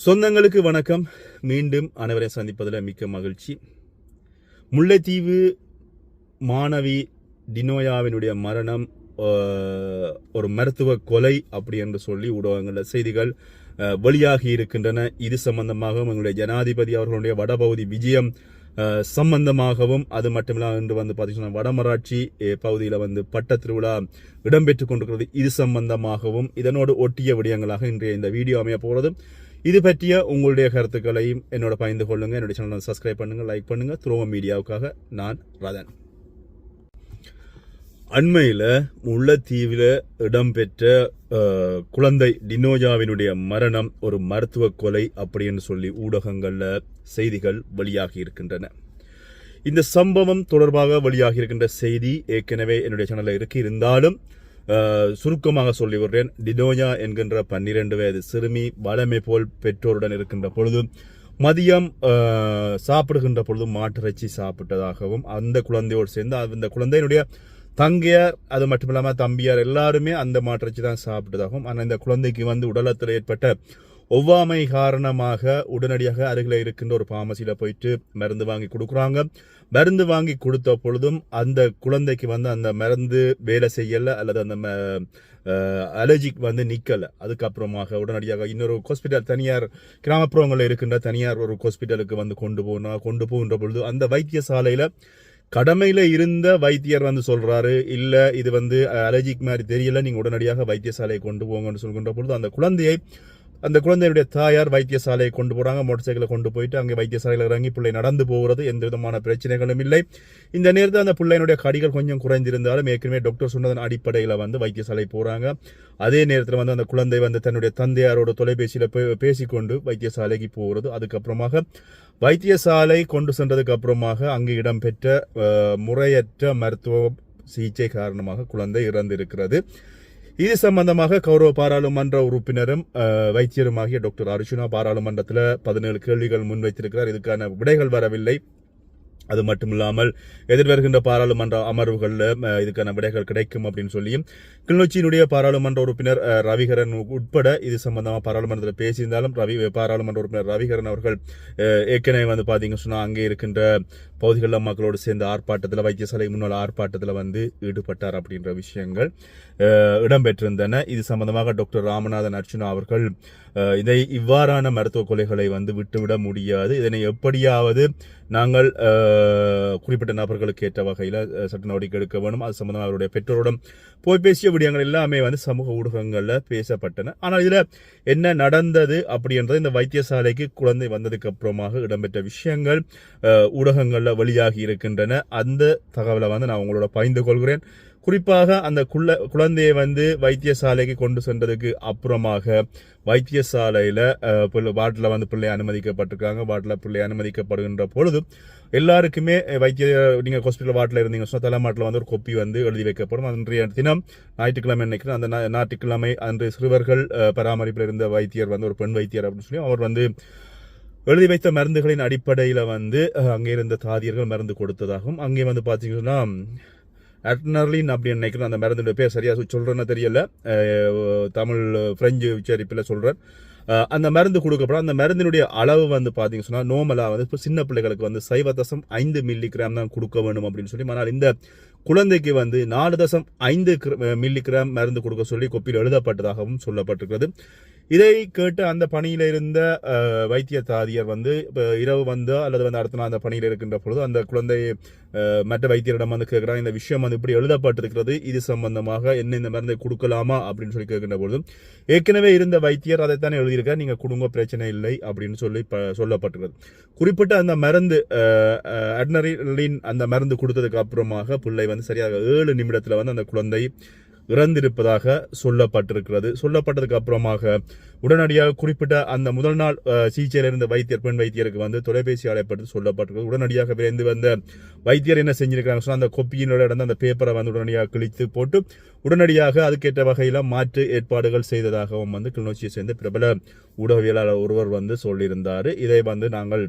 சொந்தங்களுக்கு வணக்கம். மீண்டும் அனைவரை சந்திப்பதில் மிக்க மகிழ்ச்சி. முல்லைத்தீவு மாணவி டினோயாவினுடைய மரணம் ஒரு மருத்துவ கொலை அப்படி என்று சொல்லி ஊடகங்களில் செய்திகள் வெளியாகி இருக்கின்றன. இது சம்பந்தமாகவும் எங்களுடைய ஜனாதிபதி அவர்களுடைய வடபகுதி விஜயம் சம்பந்தமாகவும் அது மட்டுமில்லாமல் இன்று வந்து பார்த்தீங்கன்னா வடமராட்சி பகுதியில் வந்து பட்ட திருவிழா இடம்பெற்றுக் கொண்டிருக்கிறது. இது சம்பந்தமாகவும் இதனோடு ஒட்டிய விடயங்களாக இன்றைய இந்த வீடியோ அமைய போகிறது. இது பற்றிய உங்களுடைய கருத்துக்களையும் என்னோட பகிர்ந்து கொள்ளுங்க. என்னுடைய சேனலை சப்ஸ்கிரைப் பண்ணுங்க லைக் பண்ணுங்க. துரோவ மீடியாவுக்காக நான் ரதன் அண்மையில் முல்லைத்தீவில் இடம்பெற்ற குழந்தை டினோஜாவினுடைய மரணம் ஒரு மருத்துவ கொலை அப்படின்னு சொல்லி ஊடகங்களில் செய்திகள் வெளியாகி இருக்கின்றன. இந்த சம்பவம் தொடர்பாக வெளியாகி இருக்கின்ற செய்தி ஏற்கனவே என்னுடைய சேனலில் இருக்கு. இருந்தாலும் சுருக்கமாக சொல்லி விடுறேன். டினோயா என்கின்ற பன்னிரண்டு வயது சிறுமி வளமை போல் பெற்றோருடன் இருக்கின்ற பொழுது மதியம் சாப்பிடுகின்ற பொழுது மாட்டிறைச்சி சாப்பிட்டதாகவும் அந்த குழந்தையோடு சேர்ந்து அந்த குழந்தையினுடைய தங்கையார் அது மட்டும் இல்லாமல் தம்பியார் எல்லாருமே அந்த மாட்டிறைச்சி தான் சாப்பிட்டதாகவும் ஆனால் இந்த குழந்தைக்கு வந்து உடலத்தில் ஏற்பட்ட ஒவ்வாமை காரணமாக உடனடியாக அருகில் இருக்கின்ற ஒரு பார்மசியில் போயிட்டு மருந்து வாங்கி கொடுக்குறாங்க. மருந்து வாங்கி கொடுத்த பொழுதும் அந்த குழந்தைக்கு வந்து அந்த மருந்து வேலை செய்யலை அல்லது அந்த அலர்ஜிக் வந்து நிற்கலை அதுக்கப்புறமாக உடனடியாக இன்னொரு ஹாஸ்பிட்டல் தனியார் கிராமப்புறங்களில் இருக்கின்ற தனியார் ஒரு ஹாஸ்பிட்டலுக்கு வந்து கொண்டு போனால் கொண்டு போகின்ற பொழுது அந்த வைத்தியசாலையில் கடமையில் இருந்த வைத்தியர் வந்து சொல்கிறாரு இல்லை இது வந்து அலர்ஜிக் மாதிரி தெரியல நீங்கள் உடனடியாக வைத்தியசாலையை கொண்டு போங்கன்னு சொல்கின்ற பொழுது அந்த குழந்தையை அந்த குழந்தையுடைய தாயார் வைத்தியசாலையை கொண்டு போகிறாங்க மோட்டர் சைக்கிளை கொண்டு போயிட்டு அங்கே வைத்தியசாலையில் இறங்கி பிள்ளை நடந்து போகிறது. எந்த விதமான பிரச்சனைகளும் இல்லை. இந்த நேரத்தில் அந்த பிள்ளையினுடைய கடிகள் கொஞ்சம் குறைந்திருந்தாலும் ஏற்கனவே டாக்டர் சொன்னதன் அடிப்படையில் வந்து வைத்தியசாலை போகிறாங்க அதே நேரத்தில் வந்து அந்த குழந்தை வந்து தன்னுடைய தந்தையாரோட தொலைபேசியில் பேசிக்கொண்டு வைத்தியசாலைக்கு போகிறது அதுக்கப்புறமாக வைத்தியசாலை கொண்டு சென்றதுக்கு அப்புறமாக அங்கு இடம்பெற்ற முறையற்ற மருத்துவ சிகிச்சை காரணமாக குழந்தை இறந்திருக்கிறது. இது சம்பந்தமாக கௌரவ பாராளுமன்ற உறுப்பினரும் வைத்தியருமாகிய டாக்டர் அர்ஜுனா பாராளுமன்றத்தில் பதினேழு கேள்விகள் முன்வைத்திருக்கிறார். இதுக்கான விடைகள் வரவில்லை. அது மட்டும் இல்லாமல் எதிர்வருகின்ற பாராளுமன்ற அமர்வுகளில் இதுக்கான விடைகள் கிடைக்கும் அப்படின்னு சொல்லியும் கிளிநொச்சியினுடைய பாராளுமன்ற உறுப்பினர் ரவிகரன் உட்பட இது சம்பந்தமாக பாராளுமன்றத்தில் பேசியிருந்தாலும் ரவி பாராளுமன்ற உறுப்பினர் ரவிகரன் அவர்கள் ஏற்கனவே வந்து பார்த்தீங்க சொன்னால் அங்கே இருக்கின்ற பகுதிகளில் மக்களோடு சேர்ந்த ஆர்ப்பாட்டத்தில் வைத்தியசாலை முன்னாள் ஆர்ப்பாட்டத்தில் வந்து ஈடுபட்டார் அப்படின்ற விஷயங்கள் இடம்பெற்றிருந்தன. இது சம்பந்தமாக டாக்டர் ராமநாதன் அர்ச்சுனா அவர்கள் இதை இவ்வாறான மருத்துவ கொலைகளை வந்து விட்டுவிட முடியாது. இதனை எப்படியாவது நாங்கள் குறிப்பிட்ட நபர்களுக்கு ஏற்ற வகையில் சட்ட நடவடிக்கை எடுக்க வேண்டும் அது சம்பந்தமாக அவருடைய பெற்றோரிடம் போய் பேசிய விடயங்கள் எல்லாமே வந்து சமூக ஊடகங்களில் பேசப்பட்டன. ஆனால் இதில் என்ன நடந்தது அப்படின்றது இந்த வைத்தியசாலைக்கு குழந்தை வந்ததுக்கு அப்புறமாக இடம்பெற்ற விஷயங்கள் ஊடகங்களில் ஊடகங்களில் வெளியாகி இருக்கின்றன. அந்த தகவலை வந்து நான் உங்களோட பகிர்ந்து கொள்கிறேன். குறிப்பாக அந்த குள்ள குழந்தையை வந்து வைத்தியசாலைக்கு கொண்டு சென்றதுக்கு அப்புறமாக வைத்தியசாலையில் வாட்டில் வந்து பிள்ளை அனுமதிக்கப்பட்டிருக்காங்க. வாட்டில் பிள்ளை அனுமதிக்கப்படுகின்ற பொழுது எல்லாருக்குமே வைத்திய நீங்கள் ஹாஸ்பிட்டல் வாட்டில் இருந்தீங்க சொன்னால் தலைமாட்டில் வந்து ஒரு கொப்பி வந்து எழுதி வைக்கப்படும். அன்றைய தினம் ஞாயிற்றுக்கிழமை நினைக்கிறேன் அந்த ஞாயிற்றுக்கிழமை அன்று சிறுவர்கள் பராமரிப்பில் இருந்த வைத்தியர் வந்து ஒரு பெண் வைத்தியர் அப்படின்னு சொல்லி அவர் வந்து எழுதி வைத்த மருந்துகளின் அடிப்படையில் வந்து அங்கே இருந்த தாதியர்கள் மருந்து கொடுத்ததாகவும் அங்கே வந்து பார்த்தீங்கன்னா அட்னர்லின் அப்படின்னு நினைக்கிறேன் அந்த மருந்துடைய பேர் சரியாக சொல்கிறேன்னு தெரியல. தமிழ் பிரெஞ்சு உச்சரிப்பில் சொல்கிறேன் அந்த மருந்து கொடுக்கப்படும். அந்த மருந்தினுடைய அளவு வந்து பார்த்தீங்க சொன்னால் நோமலாக வந்து இப்போ சின்ன பிள்ளைகளுக்கு வந்து சைவ தசம் ஐந்து மில்லி கிராம் தான் கொடுக்க வேண்டும் அப்படின்னு சொல்லி ஆனால் இந்த குழந்தைக்கு வந்து நாலு தசம் ஐந்து மில்லி கிராம் மருந்து கொடுக்க சொல்லி கொப்பியில் எழுதப்பட்டதாகவும் சொல்லப்பட்டிருக்கிறது. இதை கேட்டு அந்த பணியில் இருந்த வைத்தியத்தாதியர் வந்து இப்போ இரவு வந்து அல்லது வந்து அடுத்த நாள் அந்த பணியில் இருக்கின்ற பொழுது அந்த குழந்தை மற்ற வைத்தியரிடம் வந்து கேட்குறாங்க இந்த விஷயம் வந்து இப்படி எழுதப்பட்டிருக்கிறது. இது சம்பந்தமாக என்ன இந்த மருந்தை கொடுக்கலாமா அப்படின்னு சொல்லி கேட்கின்ற பொழுது ஏற்கனவே இருந்த வைத்தியர் அதைத்தானே எழுதியிருக்கார். நீங்க கொடுங்க பிரச்சனை இல்லை அப்படின்னு சொல்லி ப- சொல்லப்பட்டிருக்கிறது. குறிப்பிட்ட அந்த மருந்து அட்னரின் அந்த மருந்து கொடுத்ததுக்கு அப்புறமாக பிள்ளை வந்து சரியாக ஏழு நிமிடத்தில் வந்து அந்த குழந்தை இறந்திருப்பதாக சொல்லப்பட்டிருக்கிறது. சொல்லப்பட்டதுக்கு அப்புறமாக உடனடியாக குறிப்பிட்ட அந்த முதல் நாள் அஹ், சிகிச்சையில் இருந்த வைத்தியர் பெண் வைத்தியருக்கு வந்து தொலைபேசி அழைப்பட்டு சொல்லப்பட்டிருக்கிறது. உடனடியாக விரைந்து வந்த வைத்தியர் என்ன செஞ்சிருக்காங்க சொன்னால் அந்த கொப்பியினோட இருந்த அந்த பேப்பரை வந்து உடனடியாக கிழித்து போட்டு உடனடியாக அதுக்கேற்ற வகையில் மாற்று ஏற்பாடுகள் செய்ததாகவும் வந்து கிளிநொச்சியை சேர்ந்த பிரபல ஊடகவியலாளர் ஒருவர் வந்து சொல்லியிருந்தார். இதை வந்து நாங்கள்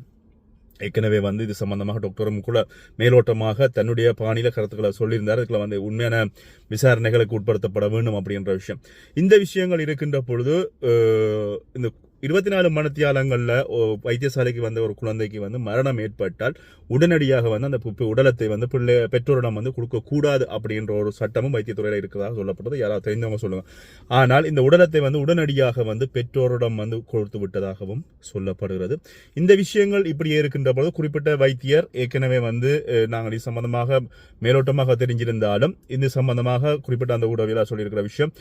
ஏற்கனவே வந்து இது சம்பந்தமாக டாக்டரும் கூட மேலோட்டமாக தன்னுடைய பாணியில கருத்துக்களை சொல்லியிருந்தார். இதுல வந்து உண்மையான விசாரணைகளுக்கு உட்படுத்தப்பட வேண்டும் அப்படின்ற விஷயம். இந்த விஷயங்கள் இருக்கின்ற பொழுது இந்த இருபத்தி நாலு மணித்தியாலங்களில் வைத்தியசாலைக்கு வந்த ஒரு குழந்தைக்கு வந்து மரணம் ஏற்பட்டால் உடனடியாக வந்து அந்த பு- உடலத்தை வந்து பிள்ளை பெற்றோரிடம் வந்து கொடுக்கக்கூடாது அப்படின்ற ஒரு சட்டமும் வைத்தியத்துறையில் இருக்கிறதாக சொல்லப்பட்டது யாராவது தெரிந்தவங்க சொல்லுங்கள் ஆனால் இந்த உடலத்தை வந்து உடனடியாக வந்து பெற்றோரிடம் வந்து கொடுத்து விட்டதாகவும் சொல்லப்படுகிறது. இந்த விஷயங்கள் இப்படியே இருக்கின்ற பொழுது குறிப்பிட்ட வைத்தியர் ஏற்கனவே வந்து நாங்கள் இது சம்பந்தமாக மேலோட்டமாக தெரிஞ்சிருந்தாலும் இது சம்பந்தமாக குறிப்பிட்ட அந்த ஊடகவியலாக சொல்லியிருக்கிற விஷயம்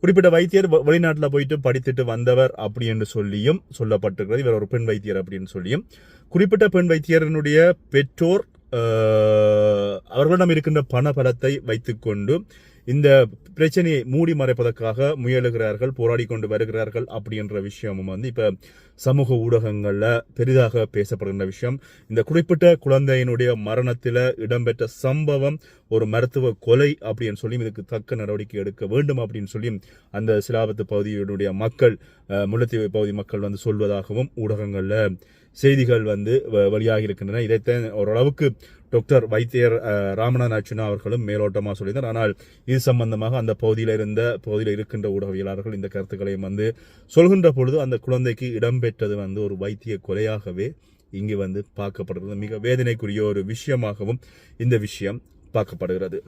குறிப்பிட்ட வைத்தியர் வெளிநாட்டில் போயிட்டு படித்துட்டு வந்தவர் அப்படி என்று சொல்லியும் சொல்லப்பட்டிருக்கிறது. இவர் ஒரு பெண் வைத்தியர் அப்படின்னு சொல்லியும். குறிப்பிட்ட பெண் வைத்தியரனுடைய பெற்றோர் அவர்களிடம் இருக்கின்ற பண பலத்தை வைத்துக்கொண்டு இந்த பிரச்சனையை மூடி மறைப்பதற்காக முயலுகிறார்கள் போராடி கொண்டு வருகிறார்கள் அப்படின்ற விஷயமும் வந்து இப்ப சமூக ஊடகங்கள்ல பெரிதாக பேசப்படுகின்ற விஷயம். இந்த குறிப்பிட்ட குழந்தையினுடைய மரணத்தில் இடம்பெற்ற சம்பவம் ஒரு மருத்துவ கொலை அப்படின்னு சொல்லி இதுக்கு தக்க நடவடிக்கை எடுக்க வேண்டும் அப்படின்னு சொல்லி அந்த சிலாபத்து பகுதியினுடைய மக்கள் அஹ், முல்லைத்தீவு பகுதி மக்கள் வந்து சொல்வதாகவும் ஊடகங்கள்ல செய்திகள் வந்து வ- வெளியாகி இருக்கின்றன. இதைத்தான் ஓரளவுக்கு டாக்டர் வைத்தியர் அஹ், அர்ச்சுனா அவர்களும் மேலோட்டமாக சொல்லியிருந்தார். ஆனால் இது சம்பந்தமாக அந்த பகுதியில் இருந்த பகுதியில் இருக்கின்ற ஊடகவியலாளர்கள் இந்த கருத்துக்களையும் வந்து சொல்கின்ற பொழுது அந்த குழந்தைக்கு இடம்பெற்றது வந்து ஒரு வைத்திய கொலையாகவே இங்கு வந்து பார்க்கப்படுகிறது. மிக வேதனைக்குரிய ஒரு விஷயமாகவும் இந்த விஷயம் பார்க்கப்படுகிறது.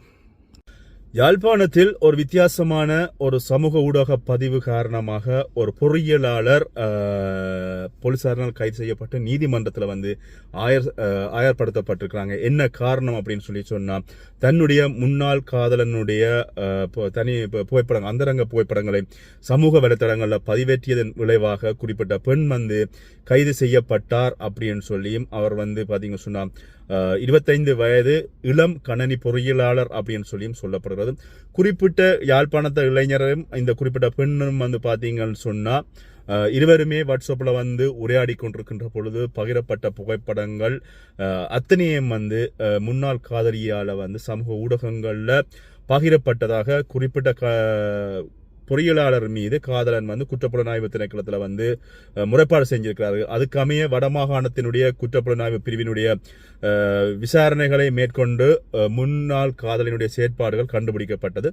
யாழ்ப்பாணத்தில் ஒரு வித்தியாசமான ஒரு சமூக ஊடக பதிவு காரணமாக ஒரு பொறியியலாளர் போலீசாரினால் கைது செய்யப்பட்டு நீதிமன்றத்தில் வந்து ஆயர் ஆயர்படுத்தப்பட்டிருக்கிறாங்க. என்ன காரணம் அப்படின்னு சொல்லி சொன்னால் தன்னுடைய முன்னாள் காதலனுடைய தனி புகைப்படங்கள் அந்தரங்க புகைப்படங்களை சமூக வலைத்தளங்களில் பதிவேற்றியதன் விளைவாக குறிப்பிட்ட பெண் வந்து கைது செய்யப்பட்டார் அப்படின்னு சொல்லியும் அவர் வந்து பார்த்தீங்க சொன்னால் இருபத்தைந்து வயது இளம் கணனி பொறியியலாளர் அப்படின்னு சொல்லியும் சொல்லப்படுகிறது. குறிப்பிட்ட யாழ்ப்பாணத்த இளைஞரும் இந்த குறிப்பிட்ட பெண்ணும் வந்து பார்த்தீங்கன்னு சொன்னால் இருவருமே வாட்ஸ்அப்பில் வந்து உரையாடி கொண்டிருக்கின்ற பொழுது பகிரப்பட்ட புகைப்படங்கள் அத்தனையும் வந்து முன்னாள் காதலியால் வந்து சமூக ஊடகங்களில் பகிரப்பட்டதாக குறிப்பிட்ட க பொறியியலாளர் மீது காதலன் வந்து குற்றப்புலனாய்வு திணைக்களத்தில் வந்து முறைப்பாடு செஞ்சிருக்கிறார்கள் அதுக்கமைய வடமாகாணத்தினுடைய குற்றப்புலனாய்வு பிரிவினுடைய விசாரணைகளை மேற்கொண்டு முன்னாள் காதலினுடைய செயற்பாடுகள் கண்டுபிடிக்கப்பட்டது.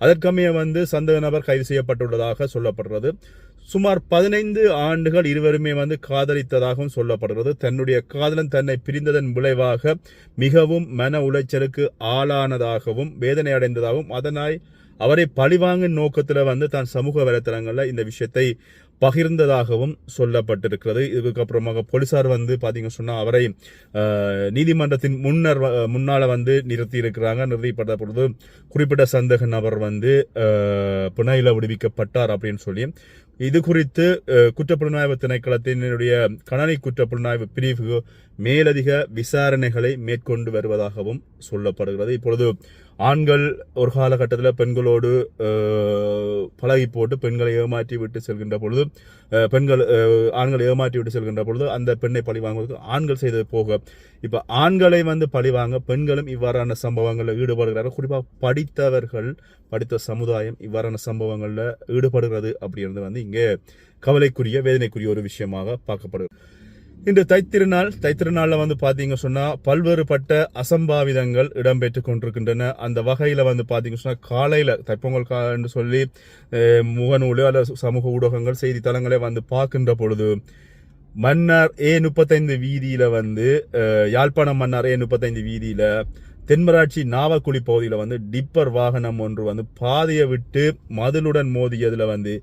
அதற்கமைய வந்து சந்தேக நபர் கைது செய்யப்பட்டுள்ளதாக சொல்லப்படுறது. சுமார் பதினைந்து ஆண்டுகள் இருவருமே வந்து காதலித்ததாகவும் சொல்லப்படுகிறது. தன்னுடைய காதலன் தன்னை பிரிந்ததன் விளைவாக மிகவும் மன உளைச்சலுக்கு ஆளானதாகவும் வேதனை அடைந்ததாகவும் அதனால் அவரை பழிவாங்கும் நோக்கத்தில் வந்து தான் சமூக வலைத்தளங்களில் இந்த விஷயத்தை பகிர்ந்ததாகவும் சொல்லப்பட்டிருக்கிறது. இதுக்கப்புறமாக போலீசார் வந்து பாத்தீங்க சொன்னா அவரை நீதிமன்றத்தின் முன்னர் முன்னால் முன்னால வந்து நிறுத்தி இருக்கிறாங்க நிறுத்தப்பட்ட பொழுது குறிப்பிட்ட சந்தேக நபர் வந்து அஹ், விடுவிக்கப்பட்டார் அப்படின்னு சொல்லி இது குறித்து குற்றப்புலனாய்வு திணைக்களத்தினுடைய கணனி குற்றப்புலனாய்வு பிரிவு மேலதிக விசாரணைகளை மேற்கொண்டு வருவதாகவும் சொல்லப்படுகிறது. இப்பொழுது ஆண்கள் ஒரு காலகட்டத்தில் பெண்களோடு பழகி போட்டு பெண்களை ஏமாற்றி விட்டு செல்கின்ற பொழுது பெண்கள் ஆண்களை ஏமாற்றி விட்டு செல்கின்ற பொழுது அந்த பெண்ணை பழி வாங்குவதற்கு ஆண்கள் செய்தது போக இப்போ ஆண்களை வந்து பழி வாங்க பெண்களும் இவ்வாறான சம்பவங்களில் ஈடுபடுகிறார்கள். குறிப்பாக படித்தவர்கள் படித்த சமுதாயம் இவ்வாறான சம்பவங்களில் ஈடுபடுகிறது அப்படின்றது வந்து இங்கே கவலைக்குரிய வேதனைக்குரிய ஒரு விஷயமாக பார்க்கப்படும் இன்று தைத்திருநாள் தைத்திருநாளில் வந்து பாத்தீங்க சொன்னா பல்வேறுபட்ட அசம்பாவிதங்கள் இடம்பெற்று கொண்டிருக்கின்றன. அந்த வகையில வந்து பாத்தீங்க சொன்னா காலையில தைப்பொங்கல் கா என்று சொல்லி முகநூல் அல்லது சமூக ஊடகங்கள் செய்தித்தளங்களை வந்து பார்க்கின்ற பொழுது மன்னார் ஏ முப்பத்தைந்து வீதியில வந்து யாழ்ப்பாணம் மன்னார் ஏ முப்பத்தைந்து வீதியில தென்மராட்சி நாவக்குழி பகுதியில் வந்து டிப்பர் வாகனம் ஒன்று வந்து பாதையை விட்டு மதிலுடன் மோதியதில் வந்து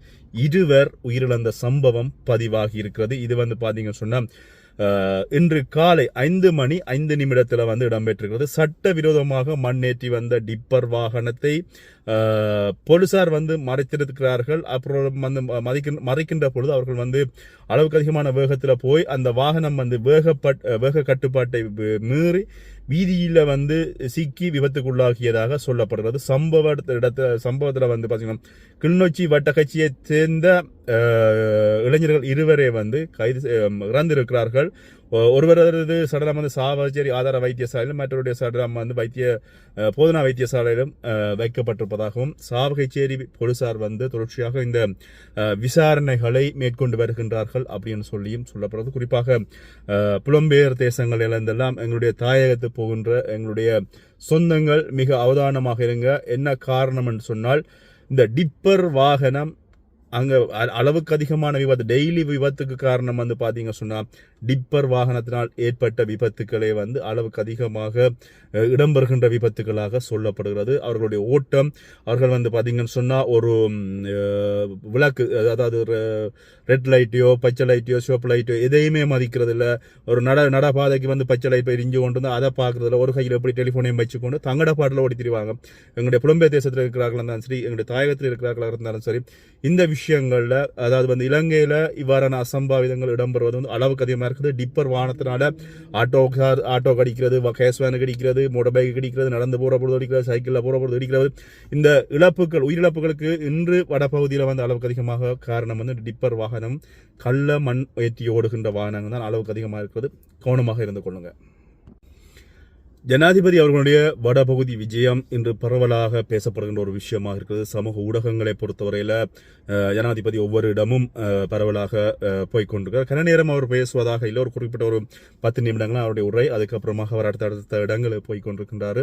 இருவர் உயிரிழந்த சம்பவம் பதிவாகி இருக்கிறது. இது வந்து பாத்தீங்க சொன்னால் இன்று காலை ஐந்து மணி ஐந்து நிமிடத்தில் வந்து இடம்பெற்றிருக்கிறது. சட்டவிரோதமாக மண்ணேற்றி வந்த டிப்பர் வாகனத்தை போலீசார் வந்து மறைத்திருக்கிறார்கள். அப்புறம் வந்து மதிக்க மறைக்கின்ற பொழுது அவர்கள் வந்து அளவுக்கு அதிகமான வேகத்தில் போய் அந்த வாகனம் வந்து வேகப்பட் வேக கட்டுப்பாட்டை மீறி வீதியில வந்து சிக்கி விபத்துக்குள்ளாகியதாக சொல்லப்படுகிறது. சம்பவ இடத்த சம்பவத்தில் வந்து பார்த்தீங்கன்னா கிளிநொச்சி வட்டக்கட்சியை சேர்ந்த இளைஞர்கள் இருவரே வந்து கைது இறந்திருக்கிறார்கள். ஒருவரது சடலம் வந்து சாவச்சேரி ஆதார வைத்தியசாலையிலும் மற்றவருடைய சடலம் வந்து வைத்திய போதனா வைத்தியசாலையிலும் வைக்கப்பட்டிருப்பதாகவும் சாவகைச்சேரி போலீசார் வந்து தொடர்ச்சியாக இந்த விசாரணைகளை மேற்கொண்டு வருகின்றார்கள் அப்படின்னு சொல்லியும் சொல்லப்படுறது குறிப்பாக புலம்பெயர் தேசங்கள் இழந்தெல்லாம் எங்களுடைய தாயகத்து போகின்ற எங்களுடைய சொந்தங்கள் மிக அவதானமாக இருங்க. என்ன காரணம் என்று சொன்னால் இந்த டிப்பர் வாகனம் அங்கே அளவுக்கு அதிகமான விபத்து டெய்லி விபத்துக்கு காரணம் வந்து பார்த்தீங்க சொன்னால் டிப்பர் வாகனத்தினால் ஏற்பட்ட விபத்துக்களே வந்து அளவுக்கு அதிகமாக இடம்பெறுகின்ற விபத்துக்களாக சொல்லப்படுகிறது. அவர்களுடைய ஓட்டம் அவர்கள் வந்து பார்த்தீங்கன்னு சொன்னால் ஒரு விளக்கு அதாவது ரெட் லைட்டையோ பச்சை லைட்டையோ சிவப்பு லைட்டோ எதையுமே மதிக்கிறது இல்லை ஒரு நட நடபாதைக்கு வந்து பச்சை லைட் எரிஞ்சு கொண்டு வந்து அதை பார்க்குறதுல ஒரு கையில் எப்படி டெலிஃபோனையும் வச்சுக்கொண்டு தங்கட பாட்டில் ஓடி திரிவாங்க. எங்களுடைய புலம்பெயர் தேசத்தில் இருக்கிறார்களா இருந்தாலும் சரி எங்களுடைய தாயகத்தில் இருக்கிறார்களா இருந்தாலும் சரி இந்த விஷயங்களில் அதாவது வந்து இலங்கையில் இவ்வாறான அசம்பாவிதங்கள் இடம்பெறுவது வந்து அளவுக்கு அதிகமாக இருக்குது. டிப்பர் வாகனத்தினால ஆட்டோ கார் ஆட்டோ கடிக்கிறது கேஸ் வேனுக்கு கடிக்கிறது மோட்டர் பைக் கடிக்கிறது நடந்து போகிற பொழுது அடிக்கிறது சைக்கிளில் போகிற பொழுது அடிக்கிறது இந்த இழப்புகள் உயிரிழப்புகளுக்கு இன்று வடபகுதியில் வந்து அளவுக்கு அதிகமாக காரணம் வந்து டிப்பர் வாகனம். கள்ள மண் ஏற்றி ஓடுகின்ற வாகனங்கள் தான் அளவுக்கு அதிகமாக இருக்கிறது. கவனமாக இருந்து கொள்ளுங்கள் ஜனாதிபதி அவர்களுடைய வடபகுதி விஜயம் இன்று பரவலாக பேசப்படுகின்ற ஒரு விஷயமாக இருக்குது சமூக ஊடகங்களை பொறுத்தவரையில் ஜனாதிபதி ஒவ்வொரு இடமும் பரவலாக போய்கொண்டிருக்கிறார் கன நேரம் அவர் பேசுவதாக இல்லை. ஒரு குறிப்பிட்ட ஒரு பத்து நிமிடங்கள் அவருடைய உரை அதுக்கப்புறமாக அவர் அடுத்த அடுத்த இடங்களுக்கு போய்கொண்டிருக்கின்றார்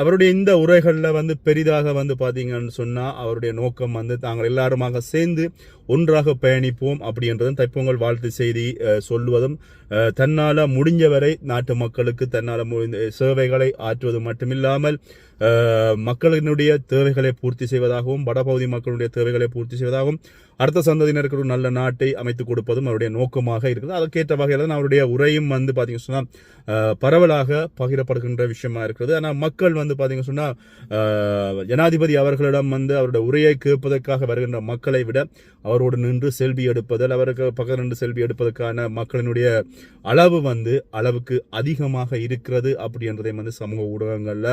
அவருடைய இந்த உரைகளில் வந்து பெரிதாக வந்து பார்த்தீங்கன்னு சொன்னால் அவருடைய நோக்கம் வந்து தாங்கள் எல்லாருமாக சேர்ந்து ஒன்றாக பயணிப்போம் அப்படின்றதும் தைப்பொங்கல் வாழ்த்து செய்தி சொல்லுவதும் தன்னால் முடிஞ்சவரை நாட்டு மக்களுக்கு தன்னால் முடிந்த சேவைகளை ஆற்றுவது மட்டுமில்லாமல் மக்களினுடைய தேவைகளை பூர்த்தி செய்வதாகவும் வடபகுதி மக்களுடைய தேவைகளை பூர்த்தி செய்வதாகவும் அடுத்த சந்ததியினருக்கு ஒரு நல்ல நாட்டை அமைத்துக் கொடுப்பதும் அவருடைய நோக்கமாக இருக்குது. அதற்கேற்ற வகையில் தான் அவருடைய உரையும் வந்து பார்த்தீங்க சொன்னால் பரவலாக பகிரப்படுகின்ற விஷயமா இருக்கிறது. ஆனால் மக்கள் வந்து பார்த்தீங்க சொன்னால் ஜனாதிபதி அவர்களிடம் வந்து அவருடைய உரையை கேட்பதற்காக வருகின்ற மக்களை விட அவரோடு நின்று செல்வி எடுப்பதில் அவருக்கு பக்கத்தில் நின்று செல்வி எடுப்பதற்கான மக்களினுடைய அளவு வந்து அளவுக்கு அதிகமாக இருக்கிறது அப்படின்றதை வந்து சமூக ஊடகங்களில்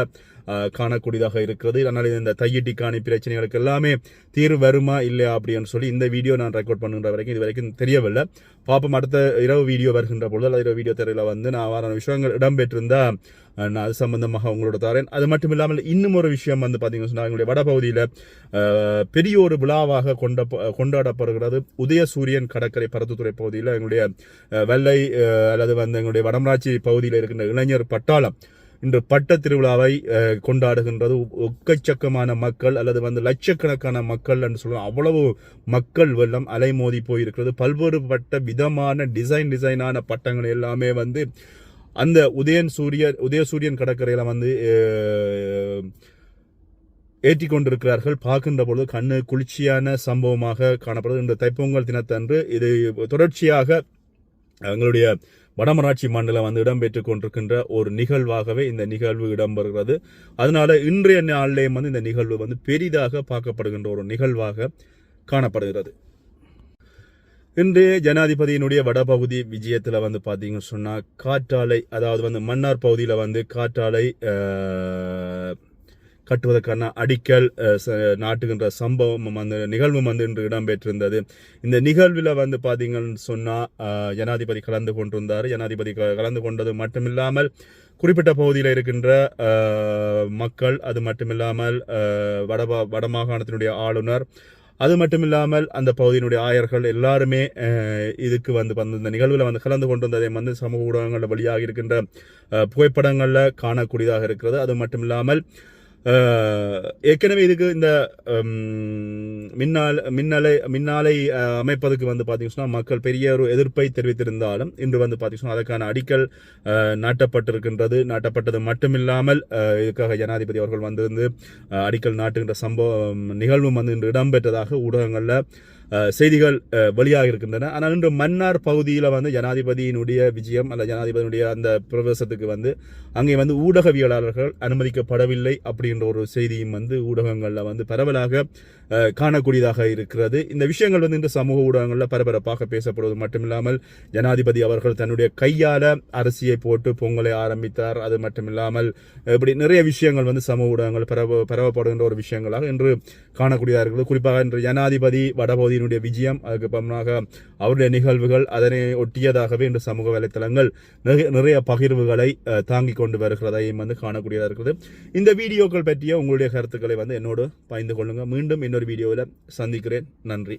காணக்கூடியதாக இருக்கிறது. அதனால் இந்த தையட்டி காணி பிரச்சனைகளுக்கு எல்லாமே தீர்வு வருமா இல்லையா அப்படின்னு சொல்லி இந்த வீடியோ நான் ரெக்கார்ட் பண்ணுற வரைக்கும் இது வரைக்கும் தெரியவில்லை. பாப்போம் அடுத்த இரவு வீடியோ வருகின்ற பொழுது அல்லது இரவு வீடியோ திரையில வந்து நான் வாரான விஷயங்கள் இடம்பெற்றிருந்தால் நான் அது சம்பந்தமாக உங்களோட தரேன். அது மட்டும் இல்லாமல் இன்னும் ஒரு விஷயம் வந்து பார்த்தீங்கன்னு சொன்னால் எங்களுடைய வடபகுதியில் பெரிய ஒரு விழாவாக கொண்ட கொண்டாடப்படுகிறது. உதயசூரியன் கடற்கரை பருத்துத்துறை பகுதியில் எங்களுடைய வெள்ளை அல்லது வந்து எங்களுடைய வடமராட்சி பகுதியில் இருக்கின்ற இளைஞர் பட்டாளம். இன்று பட்ட திருவிழாவை கொண்டாடுகின்றது. ஒக்கச்சக்கமான மக்கள் அல்லது வந்து லட்சக்கணக்கான மக்கள் என்று சொல்லலாம். அவ்வளவு மக்கள் வெள்ளம் அலைமோதி போயிருக்கிறது. பல்வேறுபட்ட விதமான டிசைன் டிசைனான பட்டங்கள் எல்லாமே வந்து அந்த உதயன் சூரிய உதயசூரியன் கடற்கரையில் வந்து ஏற்றி கொண்டிருக்கிறார்கள். பார்க்கின்ற பொழுது கண்ணு குளிர்ச்சியான சம்பவமாக காணப்படுது இந்த தைப்பொங்கல் தினத்தன்று இது தொடர்ச்சியாக எங்களுடைய வடமராட்சி மண்டலம் வந்து இடம்பெற்றுக் கொண்டிருக்கின்ற ஒரு நிகழ்வாகவே இந்த நிகழ்வு இடம்பெறுகிறது. அதனால இன்றைய நாளிலேயும் வந்து இந்த நிகழ்வு வந்து பெரிதாக பார்க்கப்படுகின்ற ஒரு நிகழ்வாக காணப்படுகிறது. இன்றைய ஜனாதிபதியினுடைய வடபகுதி விஜயத்தில் வந்து பார்த்தீங்கன்னு சொன்னால் காற்றாலை அதாவது வந்து மன்னார் பகுதியில் வந்து காற்றாலை கட்டுவதற்கான அடிக்கல் ச- நாட்டுகின்ற சம்பவம் அந்த நிகழ்வும் வந்து இன்று இடம்பெற்றிருந்தது. இந்த நிகழ்வில் வந்து பார்த்தீங்கன்னு சொன்னால் ஜனாதிபதி கலந்து கொண்டிருந்தார். ஜனாதிபதி கலந்து கொண்டது மட்டுமில்லாமல் குறிப்பிட்ட பகுதியில் இருக்கின்ற மக்கள் அது மட்டுமில்லாமல் வட வடமாகாணத்தினுடைய ஆளுநர் அது மட்டுமில்லாமல் அந்த பகுதியினுடைய ஆயர்கள் எல்லாருமே இதுக்கு வந்து வந்து இந்த நிகழ்வில் வந்து கலந்து கொண்டிருந்ததை வந்து சமூக ஊடகங்களில் வழியாக இருக்கின்ற புகைப்படங்களில் காணக்கூடியதாக இருக்கிறது. அது மட்டும் இல்லாமல் ஏற்கனவே இதுக்கு இந்த மின்னால மின்னலை மின்னாலை அமைப்பதற்கு வந்து பார்த்தீங்கன்னா மக்கள் பெரிய ஒரு எதிர்ப்பை தெரிவித்திருந்தாலும் இன்று வந்து பார்த்தீங்கன்னா அதற்கான அடிக்கல் நாட்டப்பட்டிருக்கின்றது. நாட்டப்பட்டது மட்டுமில்லாமல் இதுக்காக ஜனாதிபதி அவர்கள் வந்திருந்து அடிக்கல் நாட்டுகின்ற சம்பவம் நிகழ்வும் வந்து இன்று இடம்பெற்றதாக ஊடகங்களில் செய்திகள் வெளியாக இருக்கின்றன. ஆனால் இன்று மன்னார் பகுதியில் வந்து ஜனாதிபதியினுடைய விஜயம் அல்ல ஜனாதிபதியினுடைய அந்த பிரவேசத்துக்கு வந்து அங்கே வந்து ஊடகவியலாளர்கள் அனுமதிக்கப்படவில்லை அப்படின்ற ஒரு செய்தியும் வந்து ஊடகங்களில் வந்து பரவலாக காணக்கூடியதாக இருக்கிறது. இந்த விஷயங்கள் வந்து இந்த சமூக ஊடகங்களில் பரபரப்பாக பேசப்படுவது மட்டுமில்லாமல் ஜனாதிபதி அவர்கள் தன்னுடைய கையால அரசியை போட்டு பொங்கலை ஆரம்பித்தார். அது மட்டுமில்லாமல் இப்படி நிறைய விஷயங்கள் வந்து சமூக ஊடகங்கள் பரவ பரவப்படுகின்ற ஒரு விஷயங்களாக இன்று காணக்கூடியதாக இருக்கிறது. குறிப்பாக இன்று ஜனாதிபதி வடபகுதியினுடைய விஜயம் அதுக்கு பமனாக அவருடைய நிகழ்வுகள் அதனை ஒட்டியதாகவே இன்று சமூக வலைத்தளங்கள் நிறைய- நிறைய பகிர்வுகளை தாங்கிக் கொண்டு வருகிறதையும் வந்து காணக்கூடியதாக இருக்கிறது. இந்த வீடியோக்கள் பற்றிய உங்களுடைய கருத்துக்களை வந்து என்னோடு பகிர்ந்து கொள்ளுங்க. மீண்டும் இன்னொரு வீடியோவில் சந்திக்கிறேன். நன்றி.